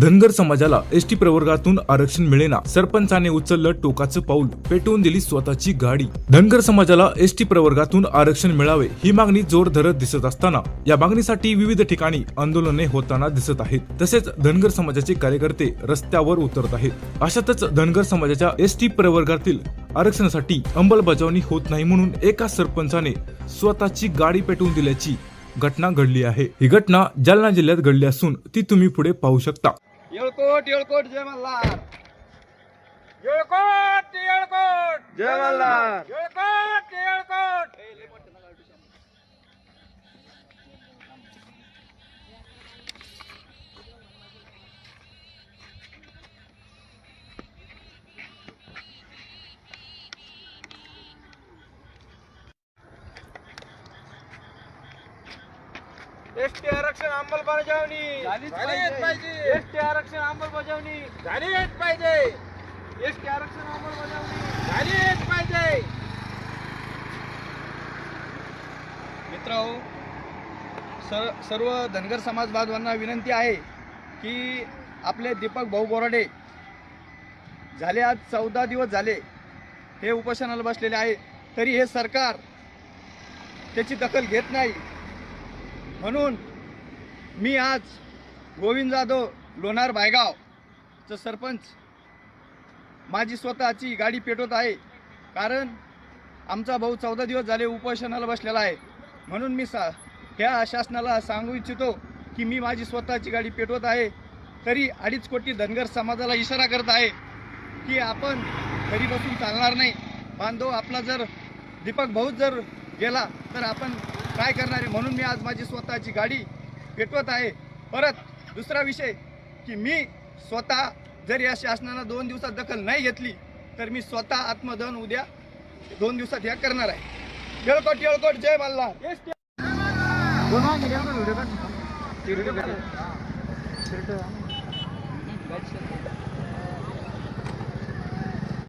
धनगर समाजाला S T प्रवर्गातून आरक्षण मिळेना. सरपंचाने उचललं टोकाचं पाऊल पेटवून दिली स्वतःची गाडी. धनगर समाजाला एस टी प्रवर्गातून आरक्षण मिळावे ही मागणी जोर धरत दिसत असताना. या मागणीसाठी विविध ठिकाणी आंदोलने होताना दिसत आहेत. तसेच धनगर समाजाचे कार्यकर्ते रस्त्यावर उतरत आहेत. अशातच धनगर समाजाच्या एस टी प्रवर्गातील आरक्षणासाठी अंमलबजावणी होत नाही म्हणून एका सरपंचाने स्वतःची गाडी पेटवून दिल्याची घटना घडली आहे. ही घटना जालना जिल्ह्यात घडली असून ती तुम्ही पुढे पाहू शकता. येळकोट येळकोट जय मल्हार येळकोट येळकोट जय मल्हार एसटी आरक्षण अंमलबजावणी. झालीच झालीच पाहिजे. एसटी आरक्षण अंमलबजावणी. झालीच पाहिजे. एसटी आरक्षण अंमलबजावणी. झालीच पाहिजे. मित्र सर सर्व धनगर समाज बांधवांना विनंती आहे की आपले दीपक भाऊ बोराडे झाले आज चौदा दिवस झाले हे उपोषणाला बसलेले आहे तरी हे सरकार त्याची दखल घेत नाही. म्हणून मी आज गोविंद जाधव लोणार बायगावचं सरपंच. माझी स्वतःची गाडी पेटवत आहे. कारण आमचा भाऊ चौदा दिवस झाले उपोषणाला बसलेला आहे. म्हणून मी सा ह्या शासनाला सांगू इच्छितो की मी माझी स्वतःची गाडी पेटवत आहे. तरी अडीच कोटी धनगर समाजाला इशारा करत आहे की आपण घरी बसून चालणार नाही. बांधव आपला जर दीपक भाऊच जर गेला तर आपण काय करणार आहे म्हणून मी आज माझी स्वतःची गाडी पेटवत आहे. परत दुसरा विषय की मी स्वतः जर या शासनानं दोन दिवसात दखल नाही घेतली तर मी स्वतः आत्मदहन उद्या दोन दिवसात ह्या करणार आहे. येळकोट येळकोट जय मल्हार